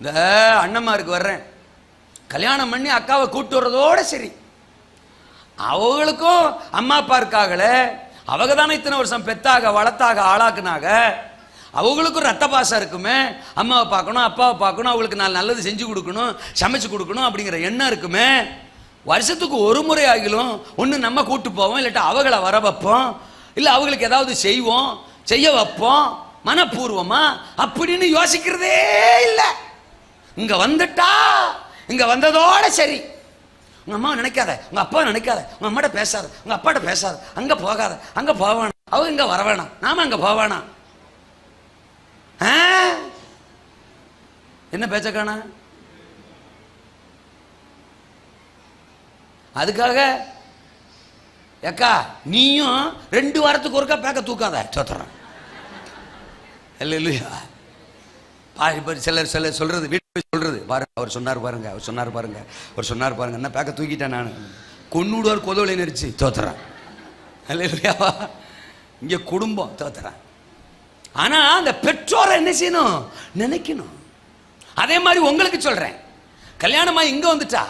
இந்த அண்ணம்மாருக்கு வர்றேன். கல்யாணம் பண்ணி அக்காவை கூப்பிட்டு வர்றதோட சரி. அவங்களுக்கும் அம்மா அப்பா இருக்காங்கள. அவங்க தானே இத்தனை வருஷம் பெத்தாக வளர்த்தாக ஆளாக்குனாங்க. அவங்களுக்கும் ரத்த பாசம் இருக்குமே. அம்மாவை பார்க்கணும் அப்பாவை பார்க்கணும் அவங்களுக்கு நான் நல்லது செஞ்சு கொடுக்கணும் சமைச்சு கொடுக்கணும் அப்படிங்கிற எண்ணம் இருக்குமே. வருஷத்துக்கு ஒரு முறை ஆகிலும் ஒன்று நம்ம கூட்டு போவோம் இல்லாட்டா அவங்கள வர வைப்போம். இல்லை அவங்களுக்கு ஏதாவது செய்வோம் செய்ய வைப்போம் மனப்பூர்வமா? அப்படின்னு யோசிக்கிறதே இல்லை. இங்க வந்துட்டா இங்க வந்ததோட சரி. உங்க அம்மா நினைக்காத உங்க அப்பா நினைக்காத உங்க அம்மாட்ட பேசாத உங்க அப்பாட்ட பேசாத அங்க போகாத அங்க போவானா அவங்க இங்க வர வேணாம். நாம அங்க போவானா என்ன பேச்ச காணா? அதுக்காக ஏக்கா நீயும் ரெண்டு வாரத்துக்கு ஒருக்கா பேக்க தூக்காத. சோத்துறேன் இல்லை இல்லையா? பாரி சிலர் சிலர் சொல்றது வீட்டு சொல்றது. பாருங்க அவர் சொன்னார் பாருங்க அவர் சொன்னார் பாருங்க அவர் சொன்னார் பாருங்க. என்ன பேக்க தூக்கிட்டேன் நான். கொன்னுடுவார் கொதவளை நெரிச்சு. தோத்துறேன். இல்லை இல்லையாவா இங்கே குடும்பம் தோத்துறேன். ஆனா அந்த பெற்றோரை என்ன செய்யணும்? நினைக்கணும். அதே மாதிரி உங்களுக்கு சொல்றேன். கல்யாணமா இங்க வந்துட்டா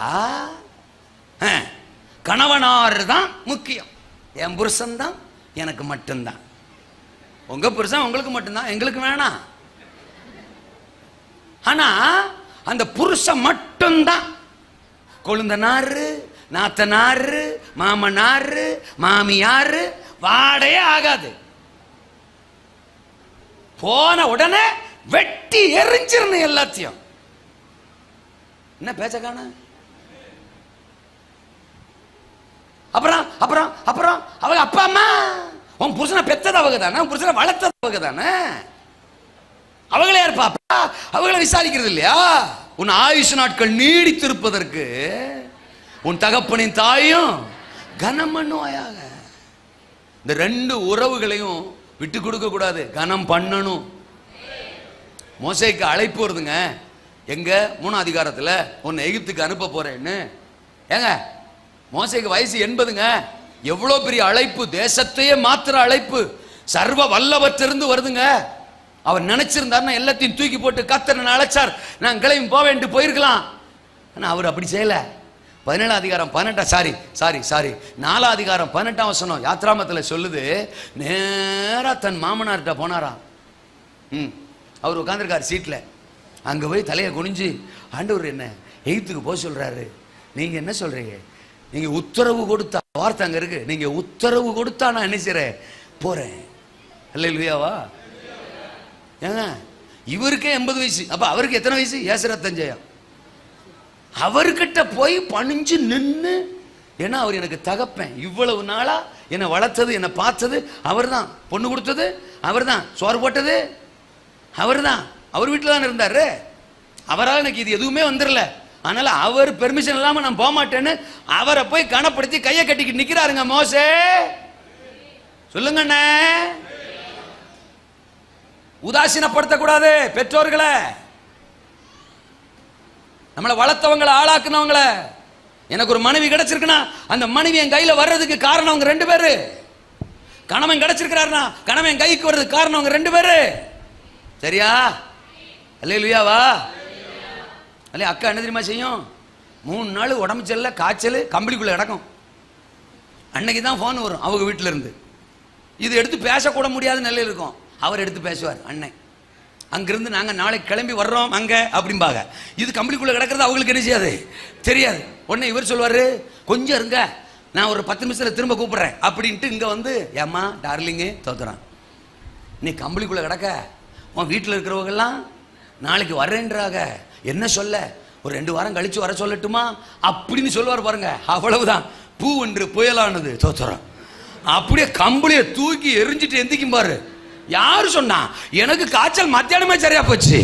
கணவனார் தான் முக்கியம். என் புருஷன் தான் எனக்கு மட்டும்தான். உங்க புருஷன் உங்களுக்கு மட்டும்தான் எங்களுக்கு வேணாம். ஆனா அந்த புருஷன் மட்டும்தான். கொழுந்தனாரு நாத்தனாரு மாமனாரு மாமியாரு வாடையே ஆகாது. போன உடனே வெட்டி எரிஞ்சிடணும் எல்லாத்தையும். என்ன பேச்ச காண? அப்புறம் அப்புறம் அப்புறம் அவங்க அப்பா அம்மா உன் புருஷனை பெத்தது அவங்க தானே உன் புருஷனை வளர்த்தது அவங்க தானே? அவங்களே யார் பாப்பா அவங்கள விசாரிக்கிறது இல்லையா? உன் ஆயுஷ் நாட்கள் நீடித்திருப்பதற்கு உன் தகப்பனின் தாயும் கனம் பண்ணுவாயாக இந்த ரெண்டு உறவுகளையும் விட்டு கொடுக்க கூடாது. கனம் பண்ணணும். மோசைக்கு அழைப்பு வருதுங்க. எங்க? மூணாம் அதிகாரத்தில். உன்னை எகிப்துக்கு அனுப்ப போறேன்னு. ஏங்க மோசைக்கு வயசு எண்பதுங்க. எவ்வளோ பெரிய அழைப்பு? தேசத்தையே மாத்திர அழைப்பு. சர்வ வல்லவற்றிருந்து வருதுங்க. அவர் நினைச்சிருந்தாருன்னா எல்லாத்தையும் தூக்கி போட்டு கத்தனை அழைச்சார். நான் கிளம்பி போவேன்ட்டு போயிருக்கலாம். ஆனால் அவர் அப்படி செய்யலை. பதினேழாம் அதிகாரம் பதினெட்டாம் சாரி சாரி சாரி நாலாம் அதிகாரம் பதினெட்டாம் வசனம் யாத்ராமத்தில் சொல்லுது நேராக தன் மாமனார்கிட்ட போனாராம். ம் அவர் உட்காந்துருக்கார் சீட்டில் அங்கே போய் தலையை குனிஞ்சு ஆண்டவர் என்ன எயித்துக்கு போக சொல்கிறாரு நீங்கள் என்ன சொல்கிறீங்க நீங்கள் உத்தரவு கொடுத்தா வார்த்தை அங்கே இருக்குது நீங்கள் உத்தரவு கொடுத்தா நான் என்ன செய்கிறேன் போகிறேன் இல்லை இல்லையாவா ஏங்க இவருக்கே எண்பது வயசு. அப்போ அவருக்கு எத்தனை வயசு? ஏசரத்தஞ்சயா அவர்கிட்ட போய் பணிஞ்சு நின்று ஏன்னா அவர் எனக்கு தகப்பேன். இவ்வளவு நாளா என்னை வளர்த்தது என்னை பார்த்தது அவர் தான் பொண்ணு கொடுத்தது அவர் தான் சோறு போட்டது அவர் தான் அவர் வீட்டில் தான் இருந்தாரு? அவரால் எனக்கு இது எதுவுமே வந்துடல அதனால அவர் பெர்மிஷன் இல்லாமல் நான் போக மாட்டேன்னு அவரை போய் கனப்படுத்தி கையை கட்டிக்கிட்டு நிற்கிறாருங்க மோசே. சொல்லுங்கண்ணே உதாசீனப்படுத்தக்கூடாது பெற்றோர்களை. நம்மளை வளர்த்தவங்களை ஆளாக்குனவங்கள. எனக்கு ஒரு மனைவி கிடைச்சிருக்குன்னா அந்த மனைவி என் கையில் வர்றதுக்கு காரணம் அவங்க ரெண்டு பேர். கணவன் கிடைச்சிருக்கிறாருனா கணவன் என் கைக்கு வர்றதுக்கு காரணம் அவங்க ரெண்டு பேர். சரியா? அல்லையா அல்ல அக்கா என்ன தெரியுமா செய்யும்? மூணு நாள் உடம்பு செல்ல காய்ச்சல் கம்பளிக்குள்ள கிடக்கும். அன்னைக்கு தான் ஃபோன் வரும் அவங்க வீட்டிலேருந்து. இது எடுத்து பேசக்கூட முடியாத நிலையில் இருக்கும். அவர் எடுத்து பேசுவார் அண்ணன் அங்கிருந்து நாங்கள் நாளைக்கு கிளம்பி வர்றோம் அங்கே அப்படிம்பாங்க. இது கம்பளிக்குள்ளே கிடக்கிறது அவங்களுக்கு என்ன செய்யாது? தெரியாது. உடனே இவர் சொல்வார் கொஞ்சம் இருங்க நான் ஒரு பத்து நிமிஷத்தில் திரும்ப கூப்பிட்றேன் அப்படின்ட்டு இங்கே வந்து ஏம்மா டார்லிங்கு தோத்துறான். நீ கம்பளிக்குள்ளே கிடக்க உன் வீட்டில் இருக்கிறவங்கெல்லாம் நாளைக்கு வர்றேன்றாக என்ன சொல்ல? ஒரு ரெண்டு வாரம் கழித்து வர சொல்லட்டுமா? அப்படின்னு சொல்லுவார் பாருங்க. அவ்வளவுதான். பூ ஒன்று புயலானது தோத்துறோம் அப்படியே கம்பளியை தூக்கி எரிஞ்சிட்டு எந்திக்கும் பாரு யாரு சொன்னா? எனக்கு காய்ச்சல் மத்தியானமே சரியா போச்சு.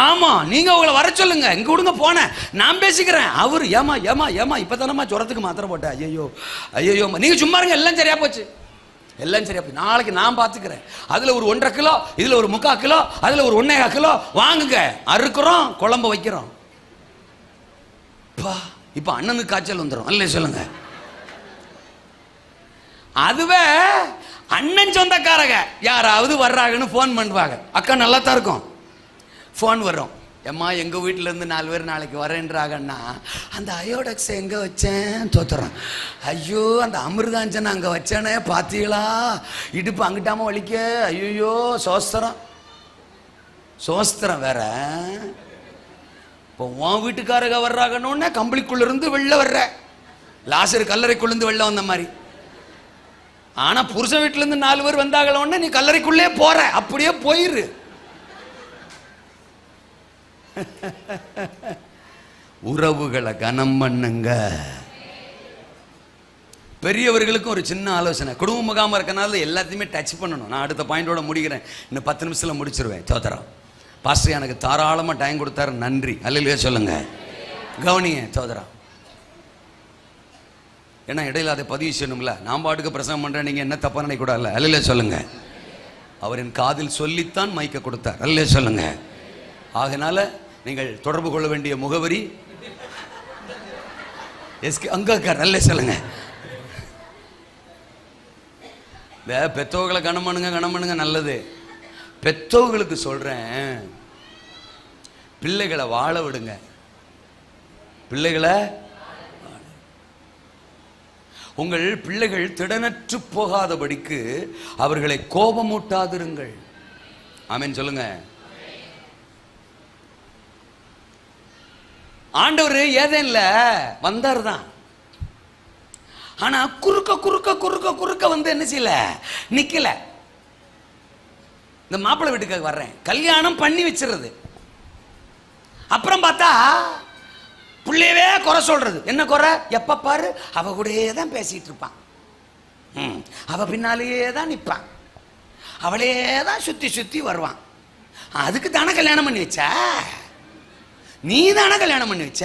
ஆமா நீங்க உங்களை வர சொல்லுங்க. இங்க விடுங்க போனேன். நான் பேசிக்கிறேன். அவர் ஏமா ஏமா ஏமா இப்பதானம்மா ஜுரத்துக்கு மாத்திரை போட்டேன் ஐயோ ஐயோ நீங்க சும்மா இருங்க எல்லாம் சரியா போச்சு. எல்லாம் சரியா போச்சு. நாளைக்கு நான் பார்த்துக்கிறேன் அதுல ஒரு ஒன்றரை கிலோ இதுல ஒரு முக்கால் கிலோ அதுல ஒரு ஒன்னேகா கிலோ. வாங்குங்க. அறுக்கிறோம் குழம்பு வைக்கிறோம். பா இப்ப அண்ணனுக்கு காய்ச்சல் வந்துடும் அல்ல சொல்லுங்க. அதுவே அண்ணன் சொந்தக்காரங்க. யாராவது வர்றாங்கன்னு ஃபோன் பண்ணுவாங்க. அக்கா நல்லா தான் இருக்கும். ஃபோன் வரும் எம்மா எங்கள் வீட்டிலேருந்து நாலு பேர் நாளைக்கு வரேன்றாங்கன்னா அந்த அயோடக்ஸ் எங்கே வச்சேன் தோத்துறான் ஐயோ அந்த அமிர்தாஞ்சன் அங்கே வச்சேனே பார்த்தீங்களா இடுப்பு அங்கிட்டாம வலிக்க. ஐயோ சோஸ்திரம். சோஸ்திரம் வேற. இப்போ உன் வீட்டுக்காரங்க வர்றாங்கன்னு கம்பளிக்குள்ளேருந்து வெளில வர்ற. லாசர் கல்லறைக்குள்ளேருந்து வெளில வந்த மாதிரி. ஆனா புருஷன் வீட்டுல இருந்து நாலு பேர் வந்தாங்களோன்னு நீ கல்லறைக்குள்ளே போற. அப்படியே போயிரு. உறவுகளை கனம் பண்ணுங்க. பெரியவர்களுக்கும் ஒரு சின்ன ஆலோசனை. குடும்ப முகாம இருக்கனால எல்லாத்தையுமே டச் பண்ணணும். நான் அடுத்த பாயிண்டோட முடிக்கிறேன். இன்னும் பத்து நிமிஷத்தில் முடிச்சிருவேன். சோதரம் பாஸ்டர் எனக்கு தாராளமாக டைம் கொடுத்தாரு. நன்றி. அல்லையா சொல்லுங்க. கவனிங்க சோதரம் ஏன்னா இடையில அதை பதிவு செய்யணும்ல. நான் பாட்டுக்கு பிரசவம் பண்றேன் நீங்கள் என்ன தப்பாக நினைக்கூடாதுல்ல அல்ல சொல்லுங்க. அவர் என் காதில் சொல்லித்தான் மைக்க கொடுத்தார். அல்லையா சொல்லுங்க. ஆகனால நீங்கள் தொடர்பு கொள்ள வேண்டிய முகவரி எஸ்கே அங்க நல்ல சொல்லுங்க. இந்த பெத்தவங்களை கனம் பண்ணுங்க கனம் பண்ணுங்க நல்லது. பெத்தவங்களுக்கு சொல்கிறேன் பிள்ளைகளை வாழ விடுங்க. பிள்ளைகளை உங்கள் பிள்ளைகள் திடனற்று போகாதபடிக்கு அவர்களை கோபமூட்டாதிருங்கள். ஆமேன் சொல்லுங்க. ஆண்டவர் ஏதேன்ல? வந்தார் தான் ஆனா குறுக்க குறுக்க குறுக்க குறுக்க வந்து என்ன செய்யல? நிக்கல. இந்த மாப்பிள்ளை வீட்டுக்காக வர்றேன். கல்யாணம் பண்ணி வச்சிருது. அப்புறம் பார்த்தா பிள்ளையவே குறை சொல்றது. என்ன குறை? எப்ப பாரு? அவ கூடயே தான் பேசிட்டு இருப்பான் ம், அவ பின்னாலேயே தான் நிற்பான் அவளே தான் சுத்தி சுத்தி வருவான் அதுக்கு தானே கல்யாணம் பண்ணி வச்சா? நீ தானே கல்யாணம் பண்ணி வச்ச?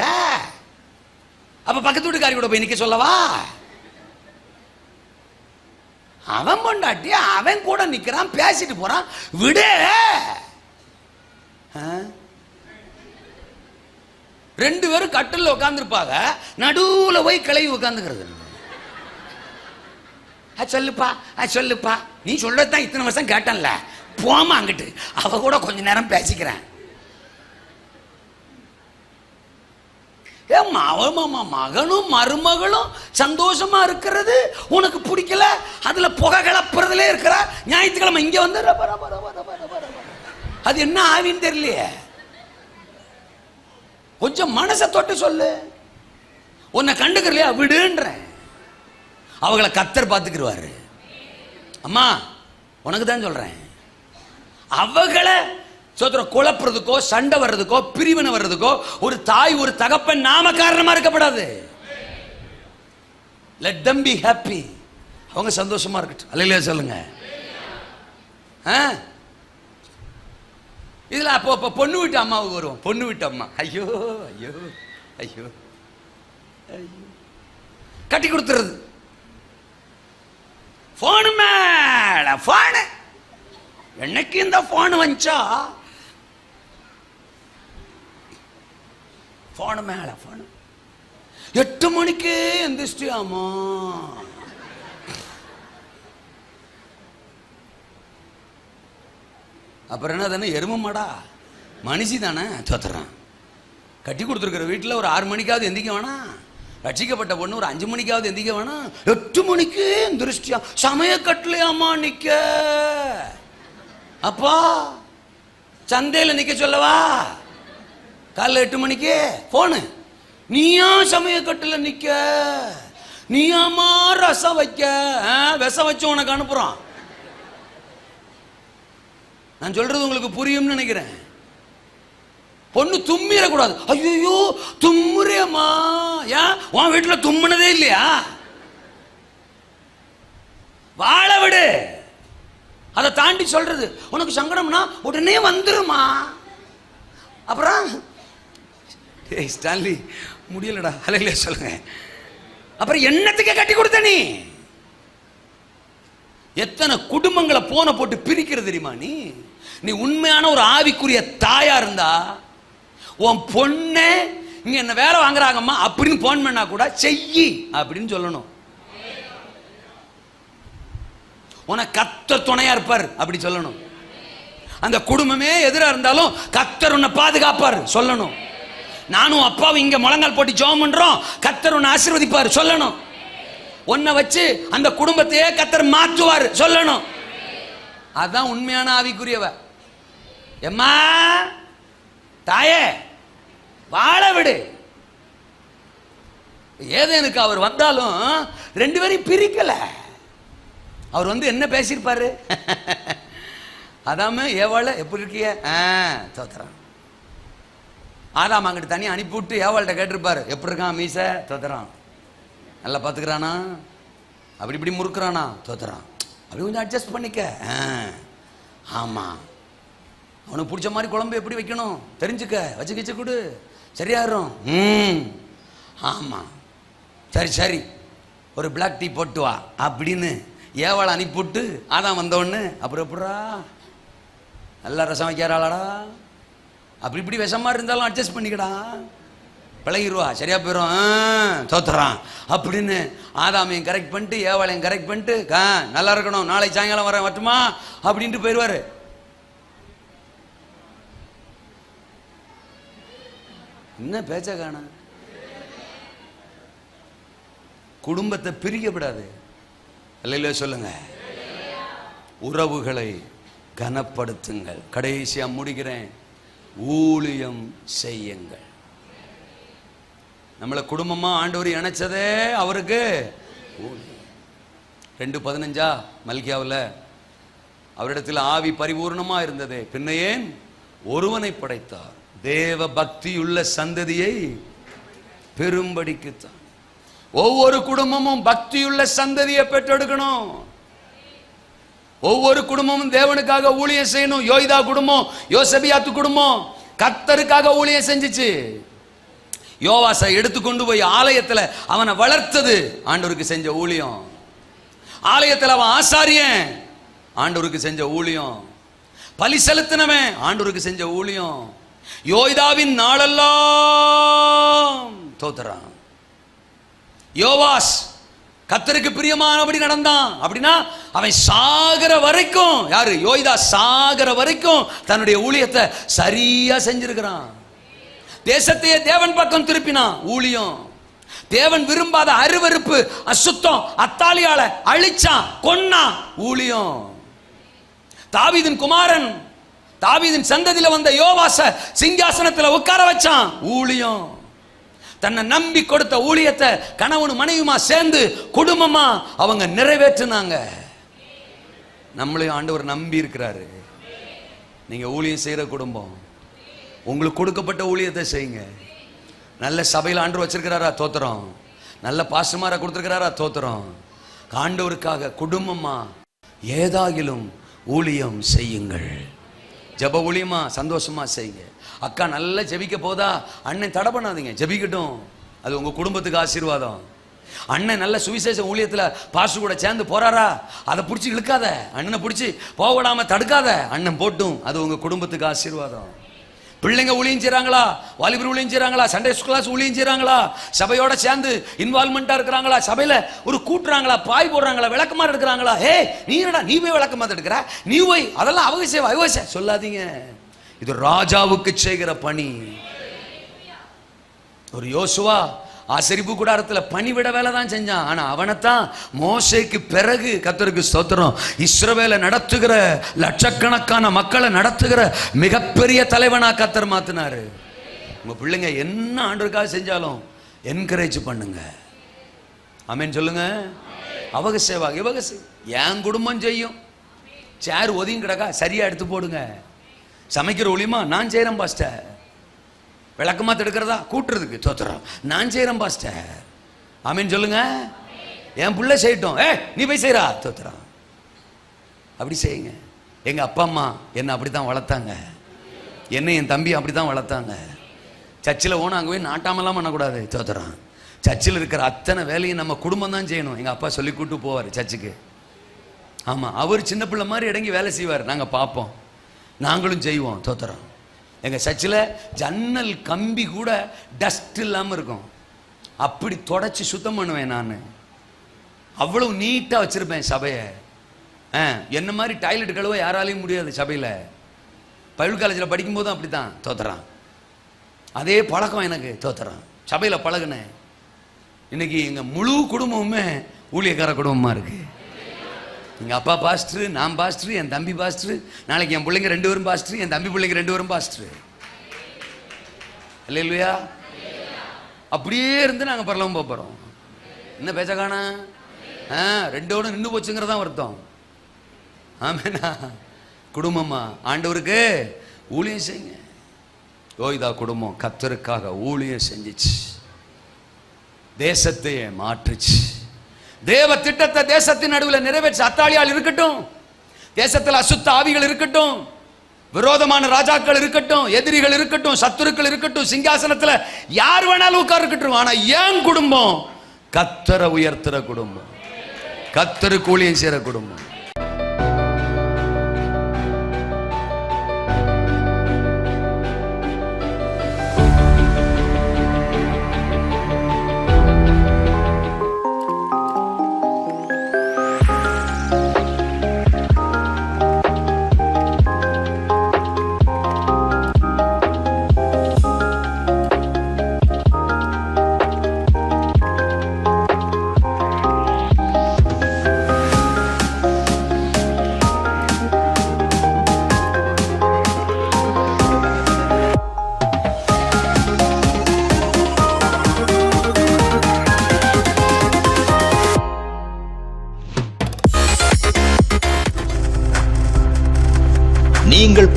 அப்ப பக்கத்து வீட்டுக்காரி கூட போய் நிக்க சொல்லவா? அவன் பொண்டாட்டி அவன் கூட நிக்கிறான் பேசிட்டு போறான். விடு! ஆ? ரெண்டு பேரும் கட்டில் உட்காந்துருப்பாங்க நடுவில் போய் கிளவி உட்காந்துக்கிறது ஆ, சொல்லுப்பா ஆ, சொல்லுப்பா. நீ சொல்லத்தான் இத்தனை வருஷம் கேட்டேன்ல. போமா அங்கிட்டு. அவ கூட கொஞ்ச நேரம் பேசிக்கிறேன். ஏம்மா அவ- மகனும் மருமகளும் சந்தோஷமா இருக்கிறது? உனக்கு பிடிக்கல? அதுல புகை கிளப்புறதுல இருக்கிற ஞாயிற்றுக்கிழமை இங்க வந்து ரப, ரப, ரப, அது என்ன ஆவின்னு தெரியலையே. கொஞ்சம் மனசை தொட்டு சொல்லு. உன்னை கண்டுக்கிறலையா விடுன்றேன் அவங்கள கத்தர் பார்த்துக்கிடுவாரு அம்மா உனக்கு தான் சொல்றேன். அவங்கள சோத்திரம் குழப்புறதுக்கோ சண்டை வர்றதுக்கோ பிரிவினை வர்றதுக்கோ ஒரு தாய் ஒரு தகப்பன் நாம காரணமா இருக்கப்படாது. லெட் தம் பி ஹாப்பி அவங்க சந்தோஷமா இருக்கட்டும். அல்லையா சொல்லுங்க. ஆ? இதுல அப்போ அப்போ பொண்ணு வீட்டு அம்மாவுக்கு வருவோம் பொண்ணு வீட்டு அம்மா. ஐயோ ஐயோ ஐயோ ஐயோ. கட்டி கொடுத்துறது. ஃபோனு மேல ஃபோனு என்னைக்கு இந்த ஃபோனு வந்துச்சா? ஃபோனு மேல ஃபோனு எட்டு மணிக்கு எந்திரிச்சிட்டியாமா அப்புறம் என்ன தானே எரும மாடா? மனுஷி தானே? தோத்துறான். கட்டி கொடுத்துருக்குற வீட்டில் ஒரு ஆறு மணிக்காவது எந்திக்க வேணாம் ரட்சிக்கப்பட்ட பொண்ணு ஒரு அஞ்சு மணிக்காவது எந்திக்க வேணாம் எட்டு மணிக்கு திருஷ்டியா சமய கட்டலையாமா நிக்க. அப்பா சந்தையில் நிக்க சொல்லவா? காலைல எட்டு மணிக்கு? போனு. நீயா சமயக்கட்டில் நிக்க. நீயாமா ரசம் வைக்க. ஆ, விஷம் வச்சு உனக்கு அனுப்புறான். நான் சொல்றது உங்களுக்கு புரியும்னு நினைக்கிறேன். பொண்ணு தும்மிடக்கூடாது ஐயோ தும்முறியம்மா ஏன் உன் வீட்டில் தும்முனதே இல்லையா? வாழ விடு. அதை தாண்டி சொல்றது உனக்கு சங்கடம்னா உடனே வந்துருமா அப்புறம் ஏய் ஸ்டான்லி முடியலடா. அலையில சொல்லுங்க. அப்புறம் என்னத்துக்கே கட்டி கொடுத்த நீ? எத்தனை குடும்பங்களை போன போட்டு பிரிக்கிறது தெரியுமா நீ? நீ உண்மையான ஒரு ஆவிக்குரிய தாயா இருந்தா உன் பொண்ணு இங்க என்ன வேலை வாங்குறாங்கம்மா அப்படின்னு போன் பண்ணா கூட செய்யி அப்படின்னு சொல்லணும். உனக்கு கத்த துணையா இருப்பார் அப்படி சொல்லணும். அந்த குடும்பமே எதிராக இருந்தாலும் கத்தர் உன்னை பாதுகாப்பார் சொல்லணும். நானும் அப்பாவும் இங்க முழங்கால் போட்டு ஜோம் பண்றோம் கத்தர் உன்னை ஆசீர்வதிப்பார் சொல்லணும். உன்னை வச்சு அந்த குடும்பத்தையே கத்தர் மாற்றுவார். சொல்லணும். அதான் உண்மையான ஆவிக்குரியவ. எம்மா தாயே வாழ விடு. ஏதேனுக்கு அவர் வந்தாலும் ரெண்டு பேரையும் பிரிக்கல. அவர் வந்து என்ன பேசியிருப்பாரு? அதாம ஏவாள எப்படி இருக்கிய? தோத்துறான். ஆதாம் அங்கிட்டு தனியாக அனுப்பிவிட்டு ஏவாள்கிட்ட கேட்டிருப்பாரு. எப்படி இருக்கான் மீச? தோத்துறான். நல்லா பார்த்துக்கிறானா அப்படி இப்படி முறுக்குறானா? தோத்துறான். அப்படி கொஞ்சம் அட்ஜஸ்ட் பண்ணிக்க. ஆ, அவனுக்கு பிடிச்ச மாதிரி குழம்பு எப்படி வைக்கணும்? தெரிஞ்சுக்க. வச்சு கிச்சு கொடு. சரியாயிரும். ம். ஆமாம் சரி சரி. ஒரு பிளாக் டீ போட்டு வா. அப்படின்னு ஏவாளை அனுப்பிவிட்டு ஆதான் வந்தவொடனே அப்புறம் எப்படா நல்லா ரசம் வைக்கிறாளாடா அப்படி இப்படி விஷமாக இருந்தாலும் அட்ஜஸ்ட் பண்ணிக்கடா. பழகிடுவா சரியா போயிடும் தோத்துறான். அப்படின்னு ஆதாமையும் கரெக்ட் பண்ணிட்டு ஏவாளையும் கரெக்ட் பண்ணிட்டு ஆ, நல்லா இருக்கணும். நாளைக்கு சாயங்காலம் வரேன் வரட்டுமா? அப்படின்ட்டு போயிடுவாரு. என்ன பேச்ச காண? குடும்பத்தை பிரிக்கப்படாது இல்லையில சொல்லுங்க. உறவுகளை கனப்படுத்துங்கள். கடைசியா முடிக்கிறேன். ஊழியம் செய்யுங்கள். நம்மளை குடும்பமா ஆண்டவர் இணைச்சதே அவருக்கு. ரெண்டு பதினஞ்சா மல்கியாவில்? அவரிடத்தில் ஆவி பரிபூர்ணமா இருந்ததே. பின்ன ஏன்? ஒருவனை படைத்தார். தேவ பக்தியுள்ள சந்ததியை பெரும்படிக்குத்தான். ஒவ்வொரு குடும்பமும் பக்தியுள்ள சந்ததியை பெற்றெடுக்கணும். ஒவ்வொரு குடும்பமும் தேவனுக்காக ஊழியம் செய்யணும். யோய்தா குடும்பம் யோசபியாத்து குடும்பம் கத்தருக்காக ஊழியம் செஞ்சுச்சு. யோவாசை எடுத்து கொண்டு போய் ஆலயத்தில் அவனை வளர்த்தது. ஆண்டவருக்கு செஞ்ச ஊழியம். ஆலயத்தில் அவன் ஆசாரியன். ஆண்டவருக்கு செஞ்ச ஊழியம். பலி செலுத்தினவன் ஆண்டவருக்கு செஞ்ச ஊழியம். யோய்தாவின் நாளெல்லாம் தோத்துறான். யோவாஸ் கத்தருக்கு பிரியமானபடி நடந்தான். அப்படின்னா அவன் சாகர வரைக்கும் யாரு? யோய்தா சாகர வரைக்கும் தன்னுடைய ஊழியத்தை சரியா செஞ்சிருக்கிறான். தேசத்தையே தேவன் பக்கம் திருப்பினான் ஊழியம். தேவன் விரும்பாத அருவருப்பு அசுத்தம் அத்தாலியால அழிச்சான் கொன்னான் ஊழியம். தாவிதின் குமாரன் தாவிதின் சந்ததியில வந்த யோவாச சிங்காசனத்துல உட்கார வச்சான் ஊழியம். தன்னை நம்பி கொடுத்த ஊழியத்தை கணவனு மனைவிமா சேர்ந்து குடும்பமா அவங்க நிறைவேற்றினாங்க. நம்மளையும் ஆண்டவர் நம்பி இருக்கிறாரு. நீங்க ஊழியம் செய்யற குடும்பம். உங்களுக்கு கொடுக்கப்பட்ட ஊழியத்தை செய்யுங்க. நல்ல சபையில் ஆண்டு வச்சிருக்கிறாரா? தோத்துறோம். நல்ல பாசமாரா கொடுத்துருக்கிறாரா? தோத்துறோம். ஆண்டவருக்காக குடும்பமா ஏதாகிலும் ஊழியம் செய்யுங்கள். ஜெப ஊழியமா? சந்தோஷமா செய்யுங்க. அக்கா நல்லா ஜெபிக்க போதா? அண்ணன் தடை பண்ணாதீங்க. ஜெபிக்கட்டும். அது உங்க குடும்பத்துக்கு ஆசீர்வாதம். அண்ணன் நல்ல சுவிசேஷ ஊழியத்தில் பாசு கூட சேர்ந்து போறாரா? அதை பிடிச்சி இழுக்காத. அண்ணனை பிடிச்சி போக தடுக்காத. அண்ணன் போட்டும். அது உங்க குடும்பத்துக்கு ஆசீர்வாதம். பிள்ளைங்க ஊழியம் செய்றாங்களா? வாலிபர் ஊழியம் செய்கிறாங்களா சண்டே கிளாஸ் ஊழியம் செய்கிறாங்களா சபையோட சேர்ந்து இன்வால்மெண்ட்டாக இருக்கிறாங்களா? சபையில ஒரு கூட்டுறாங்களா? பாய் போடுறாங்களா? விளக்கமாக எடுக்கிறாங்களா? ஏ நீ என்னடா நீ போய் விளக்கமாக எடுக்கிற நீ போய் அதெல்லாம் அவங்க செய்வா அவங்க சொல்லாதீங்க. இது ராஜாவுக்கு செய்கிற பணி. ஒரு யோசுவா ஆசரிப்பு கூடாரத்தில் பணிவிட வேலை தான் செஞ்சான். ஆனால் அவனைத்தான் மோசைக்கு பிறகு கத்தருக்கு ஸ்தோத்திரம். இஸ்ரவேலை நடத்துகிற லட்சக்கணக்கான மக்களை நடத்துகிற மிகப்பெரிய தலைவனாக கத்தர் மாத்தினாரு. உங்கள் பிள்ளைங்க என்ன ஆண்டுக்காக செஞ்சாலும் என்கரேஜ் பண்ணுங்க. ஆமென் சொல்லுங்க. அவக செய்வாங்க இவக என் குடும்பம் செய்யும். சேர் ஒதுங்கி கிடக்கா சரியாக எடுத்து போடுங்க. சமைக்கிற ஒளியுமா நான் செய்கிறேன் பாஸ்டர் விளக்கமாக எடுக்கிறதா கூட்டுறதுக்கு. தோத்துறோம் நான் செய்கிறேன் பாஸ்டர். ஆமீன் சொல்லுங்க. என் பிள்ளை செய்யட்டும். ஏ நீ போய் செய்கிறா தோத்துறான் அப்படி செய்யுங்க. எங்கள் அப்பா அம்மா என்னை அப்படி தான் வளர்த்தாங்க. என்னை என் தம்பி அப்படி தான் வளர்த்தாங்க. சர்ச்சில் ஓன அங்கே போய் நாட்டாமலாம் பண்ணக்கூடாது. தோத்துறான் சர்ச்சில் இருக்கிற அத்தனை வேலையும் நம்ம குடும்பம் தான் செய்யணும். எங்கள் அப்பா சொல்லி கூட்டு போவார் சர்ச்சுக்கு. ஆமாம் அவர் சின்ன பிள்ளை மாதிரி இடங்கி வேலை செய்வார். நாங்கள் பார்ப்போம். நாங்களும் செய்வோம். தோத்துறோம் எங்கள் சர்ச்சில் ஜன்னல் கம்பி கூட டஸ்ட் இல்லாமல் இருக்கும். அப்படி தொடச்சி சுத்தம் பண்ணுவேன் நான். அவ்வளோ நீட்டாக வச்சுருப்பேன் சபையை. ஆ என்ன மாதிரி டாய்லெட் கழுவ யாராலையும் முடியாது சபையில். பயில் காலேஜில் படிக்கும்போதும் அப்படி தான் தோத்துறான். அதே பழக்கம் எனக்கு தோத்துறான். சபையில் பழகுனேன். இன்றைக்கி எங்கள் முழு குடும்பமுமே ஊழியக்கார குடும்பமாக இருக்குது எங்கள் அப்பா பாஸ்டரு நான் பாஸ்டரு என் தம்பி பாஸ்டரு. நாளைக்கு என் பிள்ளைங்க ரெண்டு பேரும் பாஸ்டரு என் தம்பி பிள்ளைங்க ரெண்டு பேரும் பாஸ்டர். இல்லையா அப்படியே இருந்து நாங்கள் பரலவும் போகிறோம் என்ன பேச்ச காணா? ஆ ரெண்டோட நின்று போச்சுங்கிறதான் வருத்தம். ஆமேனா குடும்பமா? ஆண்டவருக்கு ஊழியம் செய்யுங்க. யோய்தா குடும்பம் கத்தருக்காக ஊழியம் செஞ்சிச்சு. தேசத்தையே மாற்றுச்சு. தேவ திட்டத்தை தேசத்தின் நடுவில் நிறைவேற்ற அத்தாளியால் இருக்கட்டும். தேசத்தில் அசுத்த ஆவிகள் இருக்கட்டும். விரோதமான ராஜாக்கள் இருக்கட்டும் எதிரிகள் இருக்கட்டும் சத்துருக்கள் இருக்கட்டும் சிங்காசனத்தில் யார் வேணாலும் உட்கார் இருக்கட்டும். ஆனால் ஏன் குடும்பம்? கத்தரை உயர்த்துற குடும்பம். கத்தரு கூலியம் செய்கிற குடும்பம்.